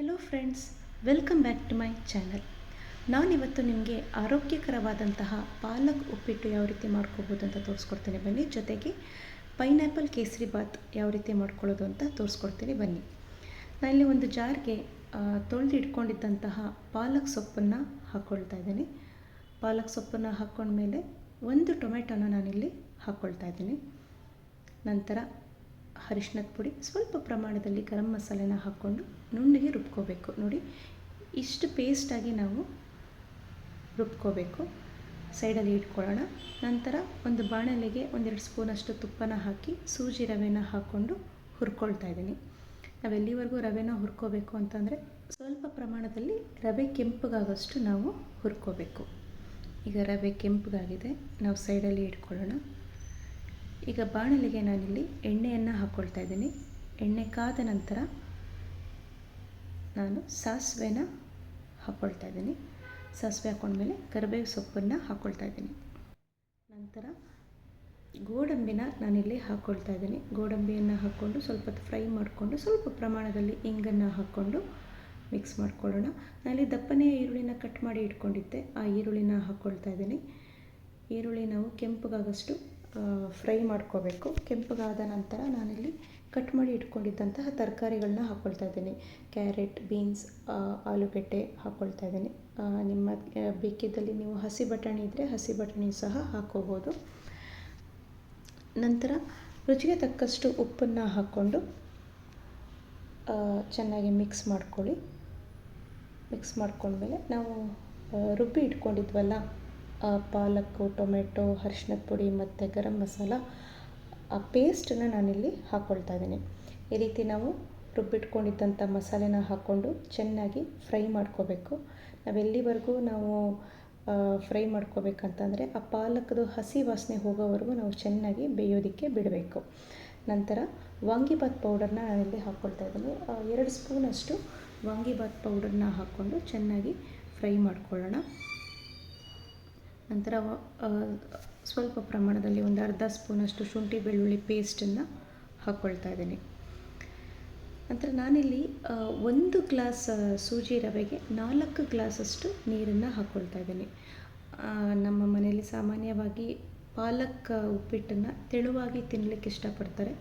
Hello friends welcome back to my channel ನಾನಿವತ್ತು ನಿಮಗೆ ಆರೋಗ್ಯಕರವಾದಂತಹ ಪಾಲಕ್ ಉಪ್ಪಿಟ್ಟು ಯಾವ ರೀತಿ ಮಾಡ್ಕೋಬೋದು ಅಂತ ತೋರಿಸ್ಕೊಡ್ತೀನಿ. ಬನ್ನಿ, ಜೊತೆಗೆ ಪೈನಾಪಲ್ ಕೇಸರಿ ಬಾತ್ ಯಾವ ರೀತಿ ಮಾಡ್ಕೊಳ್ಳೋದು ಅಂತ ತೋರಿಸ್ಕೊಡ್ತೀನಿ. ಬನ್ನಿ. ನಾನಿಲ್ಲಿ ಒಂದು ಜಾರ್ಗೆ ತೊಳೆದು ಇಟ್ಕೊಂಡಿದ್ದಂತಹ ಪಾಲಕ್ ಸೊಪ್ಪನ್ನು ಹಾಕ್ಕೊಳ್ತಾ ಇದ್ದೀನಿ. ಪಾಲಕ್ ಸೊಪ್ಪನ್ನು ಹಾಕ್ಕೊಂಡ್ಮೇಲೆ ಒಂದು ಟೊಮೆಟೊನ ನಾನಿಲ್ಲಿ ಹಾಕ್ಕೊಳ್ತಾ ಇದ್ದೀನಿ. ನಂತರ ಅರಿಶಿನದ ಪುಡಿ ಸ್ವಲ್ಪ ಪ್ರಮಾಣದಲ್ಲಿ ಗರಂ ಮಸಾಲೆನ ಹಾಕ್ಕೊಂಡು ನುಣ್ಣಗೆ ರುಬ್ಕೋಬೇಕು. ನೋಡಿ, ಇಷ್ಟು ಪೇಸ್ಟಾಗಿ ನಾವು ರುಬ್ಕೋಬೇಕು. ಸೈಡಲ್ಲಿ ಇಟ್ಕೊಳ್ಳೋಣ. ನಂತರ ಒಂದು ಬಾಣಲೆಗೆ ಒಂದೆರಡು ಸ್ಪೂನಷ್ಟು ತುಪ್ಪನ ಹಾಕಿ ಸೂಜಿ ರವೆನ ಹಾಕ್ಕೊಂಡು ಹುರ್ಕೊಳ್ತಾ ಇದ್ದೀನಿ. ನಾವು ಎಲ್ಲಿವರೆಗೂ ರವೆನ ಹುರ್ಕೋಬೇಕು ಅಂತಂದರೆ ಸ್ವಲ್ಪ ಪ್ರಮಾಣದಲ್ಲಿ ರವೆ ಕೆಂಪಗಾಗೋಷ್ಟು ನಾವು ಹುರ್ಕೋಬೇಕು. ಈಗ ರವೆ ಕೆಂಪಗಾಗಿದೆ. ನಾವು ಸೈಡಲ್ಲಿ ಇಟ್ಕೊಳ್ಳೋಣ. ಈಗ ಬಾಣಲೆಗೆ ನಾನಿಲ್ಲಿ ಎಣ್ಣೆಯನ್ನು ಹಾಕ್ಕೊಳ್ತಾ ಇದ್ದೀನಿ. ಎಣ್ಣೆ ಕಾದ ನಂತರ ನಾನು ಸಾಸಿವೆನ ಹಾಕ್ಕೊಳ್ತಾ ಇದ್ದೀನಿ. ಸಾಸಿವೆ ಹಾಕ್ಕೊಂಡ್ಮೇಲೆ ಕರಿಬೇವು ಸೊಪ್ಪನ್ನು ಹಾಕ್ಕೊಳ್ತಾ ಇದ್ದೀನಿ. ನಂತರ ಗೋಡಂಬಿನ ನಾನಿಲ್ಲಿ ಹಾಕ್ಕೊಳ್ತಾ ಇದ್ದೀನಿ. ಗೋಡಂಬಿಯನ್ನು ಹಾಕ್ಕೊಂಡು ಸ್ವಲ್ಪ ಫ್ರೈ ಮಾಡಿಕೊಂಡು ಸ್ವಲ್ಪ ಪ್ರಮಾಣದಲ್ಲಿ ಇಂಗನ್ನು ಹಾಕ್ಕೊಂಡು ಮಿಕ್ಸ್ ಮಾಡ್ಕೊಳ್ಳೋಣ. ನಾನಿಲ್ಲಿ ದಪ್ಪನೆಯ ಈರುಳ್ಳಿನ ಕಟ್ ಮಾಡಿ ಇಟ್ಕೊಂಡಿದ್ದೆ. ಆ ಈರುಳ್ಳಿನ ಹಾಕ್ಕೊಳ್ತಾ ಇದ್ದೀನಿ. ಈರುಳ್ಳಿ ನಾವು ಕೆಂಪಗಾಗಷ್ಟು ಫ್ರೈ ಮಾಡ್ಕೋಬೇಕು. ಕೆಂಪಗಾದ ನಂತರ ನಾನಿಲ್ಲಿ ಕಟ್ ಮಾಡಿ ಇಟ್ಕೊಂಡಿದ್ದಂತಹ ತರಕಾರಿಗಳನ್ನ ಹಾಕ್ಕೊಳ್ತಾ ಇದ್ದೀನಿ. ಕ್ಯಾರೆಟ್, ಬೀನ್ಸ್ ಆಲೂಗಡ್ಡೆ ಹಾಕ್ಕೊಳ್ತಾ ಇದ್ದೀನಿ. ನಿಮ್ಮ ಬೇಕಿದ್ದಲ್ಲಿ ನೀವು ಹಸಿ ಬಟಾಣಿ ಇದ್ದರೆ ಹಸಿ ಬಟಾಣಿ ಸಹ ಹಾಕ್ಕೋಬೋದು ನಂತರ ರುಚಿಗೆ ತಕ್ಕಷ್ಟು ಉಪ್ಪನ್ನು ಹಾಕ್ಕೊಂಡು ಚೆನ್ನಾಗಿ ಮಿಕ್ಸ್ ಮಾಡ್ಕೊಳ್ಳಿ. ಮಿಕ್ಸ್ ಮಾಡ್ಕೊಂಡ್ಮೇಲೆ ನಾವು ರುಬ್ಬಿ ಇಟ್ಕೊಂಡಿದ್ವಲ್ಲ ಪಾಲಕ್ಕು, ಟೊಮೆಟೊ ಅರಿಶಿನದ ಪುಡಿ ಮತ್ತು ಗರಂ ಮಸಾಲ, ಆ ಪೇಸ್ಟನ್ನು ನಾನಿಲ್ಲಿ ಹಾಕ್ಕೊಳ್ತಾ ಇದ್ದೀನಿ. ಈ ರೀತಿ ನಾವು ರುಬ್ಬಿಟ್ಕೊಂಡಿದ್ದಂಥ ಮಸಾಲೆನ ಹಾಕ್ಕೊಂಡು ಚೆನ್ನಾಗಿ ಫ್ರೈ ಮಾಡ್ಕೋಬೇಕು. ನಾವೆಲ್ಲಿವರೆಗೂ ನಾವು ಫ್ರೈ ಮಾಡ್ಕೋಬೇಕಂತಂದರೆ ಆ ಪಾಲಕ್ದು ಹಸಿ ವಾಸನೆ ಹೋಗೋವರೆಗೂ ನಾವು ಚೆನ್ನಾಗಿ ಬೇಯೋದಕ್ಕೆ ಬಿಡಬೇಕು. ನಂತರ ವಾಂಗಿಬಾತ್ ಪೌಡರ್ನ ನಾನಿಲ್ಲಿ ಹಾಕ್ಕೊಳ್ತಾ ಇದ್ದೀನಿ. ಎರಡು ಸ್ಪೂನಷ್ಟು ವಾಂಗಿಭಾತ್ ಪೌಡರ್ನ ಹಾಕ್ಕೊಂಡು ಚೆನ್ನಾಗಿ ಫ್ರೈ ಮಾಡ್ಕೊಳ್ಳೋಣ. ನಂತರ ಸ್ವಲ್ಪ ಪ್ರಮಾಣದಲ್ಲಿ ಒಂದು ಅರ್ಧ ಸ್ಪೂನಷ್ಟು ಶುಂಠಿ ಬೆಳ್ಳುಳ್ಳಿ ಪೇಸ್ಟನ್ನು ಹಾಕ್ಕೊಳ್ತಾ ಇದ್ದೀನಿ. ನಂತರ ನಾನಿಲ್ಲಿ ಒಂದು ಗ್ಲಾಸ್ ಸೂಜಿ ರವೆಗೆ ನಾಲ್ಕು ಗ್ಲಾಸಷ್ಟು ನೀರನ್ನು ಹಾಕ್ಕೊಳ್ತಾ ಇದ್ದೀನಿ. ನಮ್ಮ ಮನೆಯಲ್ಲಿ ಸಾಮಾನ್ಯವಾಗಿ ಪಾಲಕ್ ಉಪ್ಪಿಟ್ಟನ್ನು ತೆಳುವಾಗಿ ತಿನ್ನಲಿಕ್ಕೆ ಇಷ್ಟಪಡ್ತಾರೆ.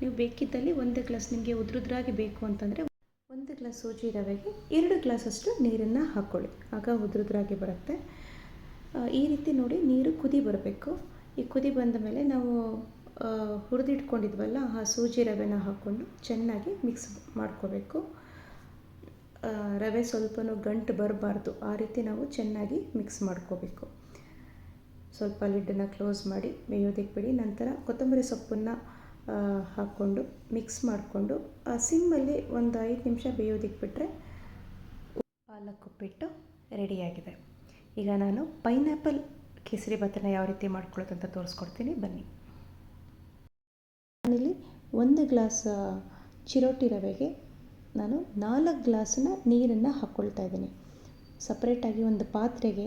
ನೀವು ಬೇಕಿದ್ದಲ್ಲಿ ಒಂದು ಗ್ಲಾಸ್ ನಿಮಗೆ ಉದ್ರುದ್ರಾಗಿ ಬೇಕು ಅಂತಂದರೆ ಒಂದು ಗ್ಲಾಸ್ ಸೂಜಿ ರವೆಗೆ ಎರಡು ಗ್ಲಾಸಷ್ಟು ನೀರನ್ನು ಹಾಕ್ಕೊಳ್ಳಿ ಆಗ ಉದ್ರುದ್ರಾಗಿ ಬರುತ್ತೆ. ಈ ರೀತಿ ನೋಡಿ ನೀರು ಕುದಿ ಬರಬೇಕು. ಈ ಕುದಿ ಬಂದ ಮೇಲೆ ನಾವು ಹುರಿದಿಟ್ಕೊಂಡಿದ್ವಲ್ಲ, ಆ ಸೂಜಿ ರವೆನ ಹಾಕ್ಕೊಂಡು ಚೆನ್ನಾಗಿ ಮಿಕ್ಸ್ ಮಾಡ್ಕೋಬೇಕು. ರವೆ ಸ್ವಲ್ಪನೂ ಗಂಟು ಬರಬಾರ್ದು. ಆ ರೀತಿ ನಾವು ಚೆನ್ನಾಗಿ ಮಿಕ್ಸ್ ಮಾಡ್ಕೋಬೇಕು. ಸ್ವಲ್ಪ ಲಿಡ್ಡನ್ನು ಕ್ಲೋಸ್ ಮಾಡಿ ಬೇಯೋದಕ್ಕೆ ಬಿಡಿ ನಂತರ ಕೊತ್ತಂಬರಿ ಸೊಪ್ಪನ್ನು ಹಾಕ್ಕೊಂಡು ಮಿಕ್ಸ್ ಮಾಡಿಕೊಂಡು ಸಿಮ್ಮಲ್ಲಿ ಒಂದು ಐದು ನಿಮಿಷ ಬೇಯೋದಕ್ಕೆ ಬಿಟ್ಟರೆ ಪಾಲಕ್ ಉಪ್ಪಿಟ್ಟು ರೆಡಿಯಾಗಿದೆ ಈಗ ನಾನು ಪೈನಾಪಲ್ ಕೇಸರಿ ಭಾತನ ಯಾವ ರೀತಿ ಮಾಡ್ಕೊಳ್ಳೋದು ಅಂತ ತೋರಿಸ್ಕೊಡ್ತೀನಿ. ಬನ್ನಿ. ನಾನಿಲ್ಲಿ ಒಂದು ಗ್ಲಾಸ್ ಚಿರೋಟಿ ರವೆಗೆ ನಾನು ನಾಲ್ಕು ಗ್ಲಾಸನ್ನ ನೀರನ್ನು ಹಾಕ್ಕೊಳ್ತಾ ಇದ್ದೀನಿ. ಸಪ್ರೇಟಾಗಿ ಒಂದು ಪಾತ್ರೆಗೆ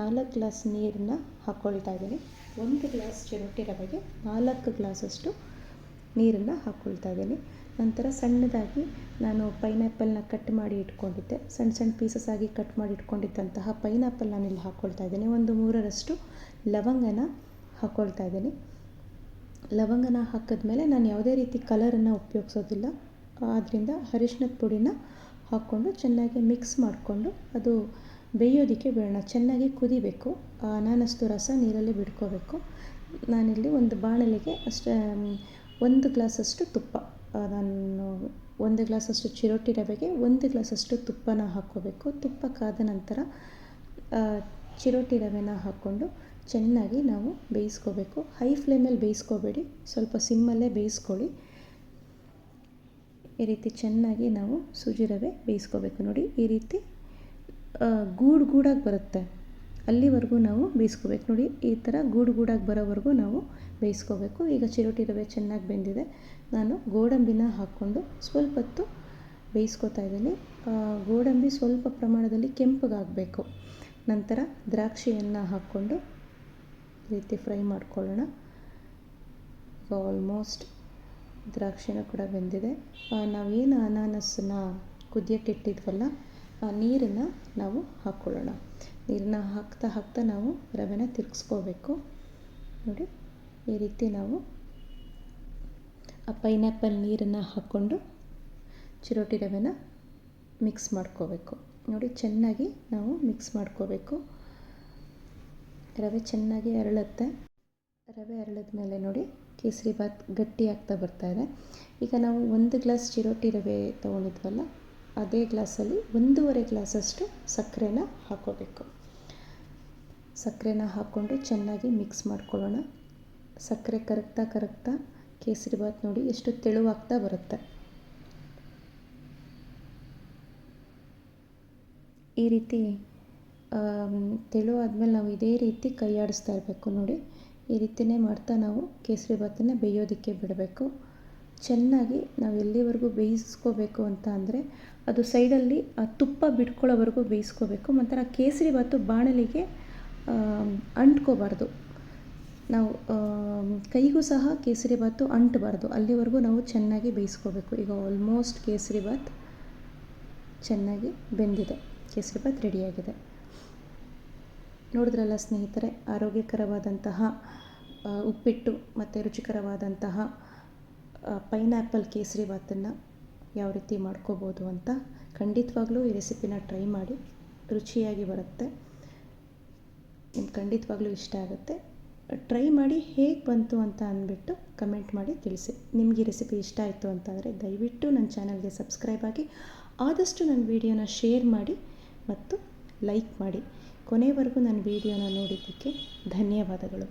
ನಾಲ್ಕು ಗ್ಲಾಸ್ ನೀರನ್ನು ಹಾಕ್ಕೊಳ್ತಾ ಇದ್ದೀನಿ. ಒಂದು ಗ್ಲಾಸ್ ಚಿರೋಟಿ ರವೆಗೆ ನಾಲ್ಕು ಗ್ಲಾಸಷ್ಟು ನೀರನ್ನು ಹಾಕ್ಕೊಳ್ತಾ ಇದ್ದೀನಿ. ನಂತರ ಸಣ್ಣದಾಗಿ ನಾನು ಪೈನಾಪಲ್ನ ಕಟ್ ಮಾಡಿ ಇಟ್ಕೊಂಡಿದ್ದೆ. ಸಣ್ಣ ಸಣ್ಣ ಪೀಸಸ್ ಆಗಿ ಕಟ್ ಮಾಡಿ ಇಟ್ಕೊಂಡಿದ್ದಂತಹ ಪೈನಾಪಲ್ ನಾನಿಲ್ಲಿ ಹಾಕ್ಕೊಳ್ತಾ ಇದ್ದೀನಿ. ಒಂದು ಮೂರರಷ್ಟು ಲವಂಗನ ಹಾಕ್ಕೊಳ್ತಾ ಇದ್ದೀನಿ. ಲವಂಗನ ಹಾಕಿದ್ಮೇಲೆ ನಾನು ಯಾವುದೇ ರೀತಿ ಕಲರನ್ನು ಉಪಯೋಗಿಸೋದಿಲ್ಲ. ಆದ್ದರಿಂದ ಅರಿಶಿನದ ಪುಡಿನ ಹಾಕ್ಕೊಂಡು ಚೆನ್ನಾಗಿ ಮಿಕ್ಸ್ ಮಾಡಿಕೊಂಡು ಅದು ಬೇಯೋದಕ್ಕೆ ಬಿಡೋಣ. ಚೆನ್ನಾಗಿ ಕುದಿಬೇಕು. ನಾನಷ್ಟು ರಸ ನೀರಲ್ಲಿ ಬಿಡ್ಕೋಬೇಕು. ನಾನಿಲ್ಲಿ ಒಂದು ಬಾಣಲೆಗೆ ಅಷ್ಟೇ ಒಂದು ಗ್ಲಾಸಷ್ಟು ತುಪ್ಪ. ನಾನು ಒಂದು ಗ್ಲಾಸಷ್ಟು ಚಿರೋಟಿ ರವೆಗೆ ಒಂದು ಗ್ಲಾಸಷ್ಟು ತುಪ್ಪನ ಹಾಕ್ಕೋಬೇಕು. ತುಪ್ಪ ಕಾದ ನಂತರ ಚಿರೋಟಿ ರವೆನ ಹಾಕ್ಕೊಂಡು ಚೆನ್ನಾಗಿ ನಾವು ಬೇಯಿಸ್ಕೋಬೇಕು. ಹೈ ಫ್ಲೇಮಲ್ಲಿ ಬೇಯಿಸ್ಕೋಬೇಡಿ. ಸ್ವಲ್ಪ ಸಿಮ್ಮಲ್ಲೇ ಬೇಯಿಸ್ಕೊಳ್ಳಿ. ಈ ರೀತಿ ಚೆನ್ನಾಗಿ ನಾವು ಸೂಜಿ ರವೆ ಬೇಯಿಸ್ಕೋಬೇಕು. ನೋಡಿ, ಈ ರೀತಿ ಗೂಡು ಗೂಡಾಗಿ ಬರುತ್ತೆ. ಅಲ್ಲಿವರೆಗೂ ನಾವು ಬೇಯಿಸ್ಕೋಬೇಕು. ನೋಡಿ, ಈ ಥರ ಗೂಡು ಗೂಡಾಗಿ ಬರೋವರೆಗೂ ನಾವು ಬೇಯಿಸ್ಕೋಬೇಕು. ಈಗ ಚಿರೋಟಿ ರವೆ ಚೆನ್ನಾಗಿ ಬೆಂದಿದೆ. ನಾನು ಗೋಡಂಬಿನ ಹಾಕ್ಕೊಂಡು ಸ್ವಲ್ಪ ಹೊತ್ತು ಬೇಯಿಸ್ಕೋತಾ ಇದ್ದೀನಿ. ಗೋಡಂಬಿ ಸ್ವಲ್ಪ ಪ್ರಮಾಣದಲ್ಲಿ ಕೆಂಪಗಾಗಬೇಕು. ನಂತರ ದ್ರಾಕ್ಷಿಯನ್ನು ಹಾಕ್ಕೊಂಡು ಈ ರೀತಿ ಫ್ರೈ ಮಾಡ್ಕೊಳ್ಳೋಣ. ಆಲ್ಮೋಸ್ಟ್ ದ್ರಾಕ್ಷಿನ ಕೂಡ ಬೆಂದಿದೆ. ನಾವೇನು ಅನಾನಸನ್ನ ಕುದಿಯೋಕ್ಕೆ ಇಟ್ಟಿದ್ವಲ್ಲ, ಆ ನೀರನ್ನು ನಾವು ಹಾಕ್ಕೊಳ್ಳೋಣ. ನೀರನ್ನ ಹಾಕ್ತಾ ಹಾಕ್ತಾ ನಾವು ರವೆನ ತಿರುಗಿಸ್ಕೋಬೇಕು. ನೋಡಿ, ಈ ರೀತಿ ನಾವು ಆ ಪೈನಾಪಲ್ ನೀರನ್ನು ಹಾಕ್ಕೊಂಡು ಚಿರೋಟಿ ರವೆನ ಮಿಕ್ಸ್ ಮಾಡ್ಕೋಬೇಕು. ನೋಡಿ, ಚೆನ್ನಾಗಿ ನಾವು ಮಿಕ್ಸ್ ಮಾಡ್ಕೋಬೇಕು. ರವೆ ಚೆನ್ನಾಗಿ ಅರಳುತ್ತೆ. ರವೆ ಅರಳಿದ ಮೇಲೆ ನೋಡಿ, ಕೇಸರಿ ಬಾತ್ ಗಟ್ಟಿ ಆಗ್ತಾ ಬರ್ತಾ ಇದೆ. ಈಗ ನಾವು ಒಂದು ಗ್ಲಾಸ್ ಚಿರೋಟಿ ರವೆ ತೊಗೊಂಡಿದ್ವಲ್ಲ ಅದೇ ಗ್ಲಾಸಲ್ಲಿ ಒಂದೂವರೆ ಗ್ಲಾಸಷ್ಟು ಸಕ್ಕರೆನ ಹಾಕ್ಕೋಬೇಕು. ಸಕ್ಕರೆನ ಹಾಕ್ಕೊಂಡು ಚೆನ್ನಾಗಿ ಮಿಕ್ಸ್ ಮಾಡ್ಕೊಳ್ಳೋಣ. ಸಕ್ಕರೆ ಕರಗ್ತಾ ಕರಗ್ತಾ ಕೇಸರಿ ಬಾತ್ ನೋಡಿ ಎಷ್ಟು ತೆಳುವಾಗ್ತಾ ಬರುತ್ತೆ. ಈ ರೀತಿ ತೆಳು ಆದಮೇಲೆ ನಾವು ಇದೇ ರೀತಿ ಕೈಯಾಡಿಸ್ತಾ ಇರಬೇಕು ನೋಡಿ. ಈ ರೀತಿಯೇ ಮಾಡ್ತಾ ನಾವು ಕೇಸರಿ ಭಾತನ್ನ ಬೇಯೋದಕ್ಕೆ ಬಿಡಬೇಕು. ಚೆನ್ನಾಗಿ ನಾವು ಎಲ್ಲಿವರೆಗೂ ಬೇಯಿಸ್ಕೋಬೇಕು ಅಂತ ಅಂದರೆ ಅದು ಸೈಡಲ್ಲಿ ಆ ತುಪ್ಪ ಬಿಟ್ಕೊಳ್ಳೋವರೆಗೂ ಬೇಯಿಸ್ಕೋಬೇಕು. ಮತ್ತು ಆ ಕೇಸರಿ ಭಾತು ಬಾಣಲಿಗೆ ಅಂಟ್ಕೋಬಾರ್ದು. ನಾವು ಕೈಗೂ ಸಹ ಕೇಸರಿ ಭಾತು ಅಂಟಬಾರ್ದು. ಅಲ್ಲಿವರೆಗೂ ನಾವು ಚೆನ್ನಾಗಿ ಬೇಯಿಸ್ಕೋಬೇಕು. ಈಗ ಆಲ್ಮೋಸ್ಟ್ ಕೇಸರಿ ಭಾತ್ ಚೆನ್ನಾಗಿ ಬೆಂದಿದೆ. ಕೇಸರಿ ಭಾತ್ ರೆಡಿಯಾಗಿದೆ. ನೋಡಿದ್ರಲ್ಲ ಸ್ನೇಹಿತರೆ, ಆರೋಗ್ಯಕರವಾದಂತಹ ಉಪ್ಪಿಟ್ಟು ಮತ್ತು ರುಚಿಕರವಾದಂತಹ ಪೈನಾಪಲ್ ಕೇಸರಿ ಭಾತನ್ನು ಯಾವ ರೀತಿ ಮಾಡ್ಕೋಬೋದು ಅಂತ ಖಂಡಿತವಾಗ್ಲೂ ಈ ರೆಸಿಪಿನ ಟ್ರೈ ಮಾಡಿ. ರುಚಿಯಾಗಿ ಬರುತ್ತೆ. ನಿಮ್ಗೆ ಖಂಡಿತವಾಗ್ಲೂ ಇಷ್ಟ ಆಗುತ್ತೆ. ಟ್ರೈ ಮಾಡಿ ಹೇಗೆ ಬಂತು ಅಂತ ಅಂದ್ಬಿಟ್ಟು ಕಮೆಂಟ್ ಮಾಡಿ ತಿಳಿಸಿ. ನಿಮಗೆ ರೆಸಿಪಿ ಇಷ್ಟ ಆಯಿತು ಅಂತಂದರೆ ದಯವಿಟ್ಟು ನನ್ನ ಚಾನಲ್ಗೆ ಸಬ್ಸ್ಕ್ರೈಬ್ ಆಗಿ ಆದಷ್ಟು ನನ್ನ ವೀಡಿಯೋನ ಶೇರ್ ಮಾಡಿ ಮತ್ತು ಲೈಕ್ ಮಾಡಿ. ಕೊನೆವರೆಗೂ ನನ್ನ ವೀಡಿಯೋನ ನೋಡಿದ್ದಕ್ಕೆ ಧನ್ಯವಾದಗಳು.